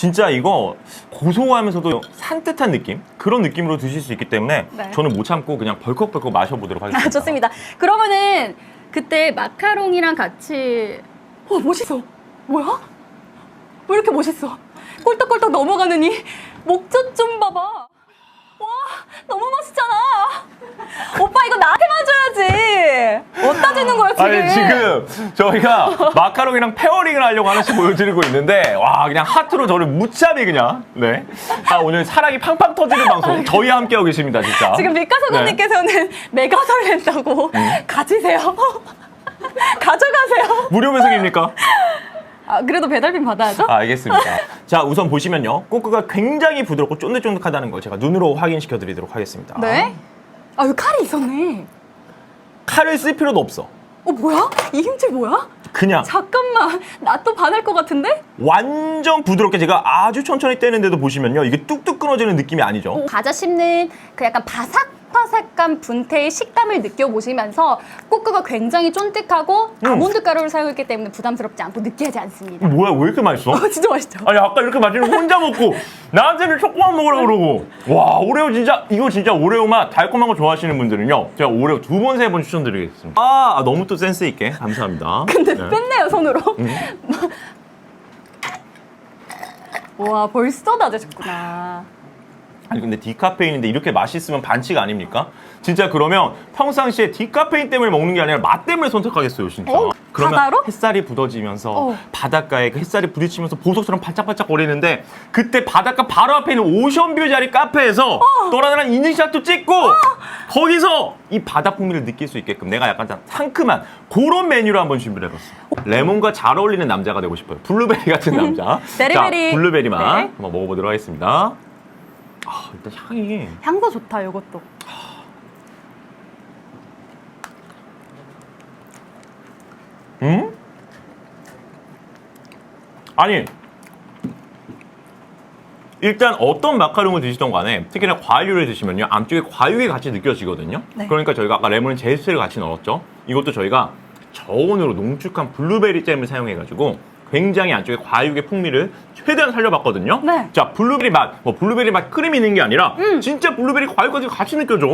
진짜 이거 고소하면서도 산뜻한 느낌 그런 느낌으로 드실 수 있기 때문에 네. 저는 못 참고 그냥 벌컥벌컥 마셔보도록 하겠습니다. 아, 좋습니다. 그러면은 그때 마카롱이랑 같이 와 멋있어. 뭐야? 왜 이렇게 멋있어? 꿀떡꿀떡 넘어가는 이 목젖 좀 봐봐. 와 너무 멋있잖아. 오빠 이거 나한테만 주는 거야 지금? 아니 지금 저희가 마카롱이랑 페어링을 하려고 하나씩 보여드리고 있는데 와 그냥 하트로 저를 무참히 그냥 네. 아 오늘 사랑이 팡팡 터지는 방송 저희와 함께하고 계십니다 진짜. 지금 미카소 네. 언니께서는 메가 설렌다고 가지세요. 가져가세요. 무료 배송입니까? 아 그래도 배달비 받아야죠? 아, 알겠습니다. 자 우선 보시면요 꼬끄가 굉장히 부드럽고 쫀득쫀득하다는 걸 제가 눈으로 확인시켜 드리도록 하겠습니다. 네. 아 여기 칼이 있었네. 칼을 쓸 필요도 없어. 어 뭐야? 이 힘줄 뭐야? 그냥 잠깐만 나 또 반할 것 같은데? 완전 부드럽게 제가 아주 천천히 떼는데도 보시면요 이게 뚝뚝 끊어지는 느낌이 아니죠. 과자 씹는 그 약간 바삭 바삭한 분태의 식감을 느껴보시면서 꼬끄가 굉장히 쫀득하고 음. 아몬드 가루를 사용했기 때문에 부담스럽지 않고 느끼하지 않습니다. 뭐야 왜 이렇게 맛있어? 어, 진짜 맛있죠? 아니 아까 이렇게 맛있는 거 혼자 먹고 나한테는 초코만 먹으라고 그러고 와 오레오 진짜 이거 진짜 오레오 맛 달콤한 거 좋아하시는 분들은요 제가 오레오 두 번 세 번 추천드리겠습니다 아, 아, 너무 또 센스 있게 감사합니다 근데 네. 뺐네요 손으로. 와 벌써 낮아졌구나. 아니 근데 디카페인인데 이렇게 맛있으면 반칙 아닙니까? 진짜 그러면 평상시에 디카페인 때문에 먹는 게 아니라 맛 때문에 선택하겠어요 진짜 어? 그러면 바다로? 햇살이 부서지면서 어. 바닷가에 그 햇살이 부딪히면서 보석처럼 반짝반짝 거리는데 그때 바닷가 바로 앞에 있는 오션뷰 자리 카페에서 어. 또라나랑 인증샷도 찍고 거기서 이 바다 풍미를 느낄 수 있게끔 내가 약간 좀 상큼한 그런 메뉴를 한번 준비를 해봤어 레몬과 잘 어울리는 남자가 되고 싶어요 블루베리 같은 남자 베리베리. 자 블루베리 맛 네. 한번 먹어보도록 하겠습니다 아 일단 향이 향도 좋다 이것도. 음? 아니 일단 어떤 마카롱을 드시던 간에 특히나 과일류를 드시면요 안쪽에 과육이 같이 느껴지거든요 네. 그러니까 저희가 아까 레몬 제스를 같이 넣었죠 이것도 저희가 저온으로 농축한 블루베리 잼을 사용해가지고 굉장히 안쪽에 과육의 풍미를 최대한 살려봤거든요. 네. 자 블루베리 맛, 뭐 블루베리 맛 크림이 있는 게 아니라 진짜 블루베리 과육까지 같이 느껴져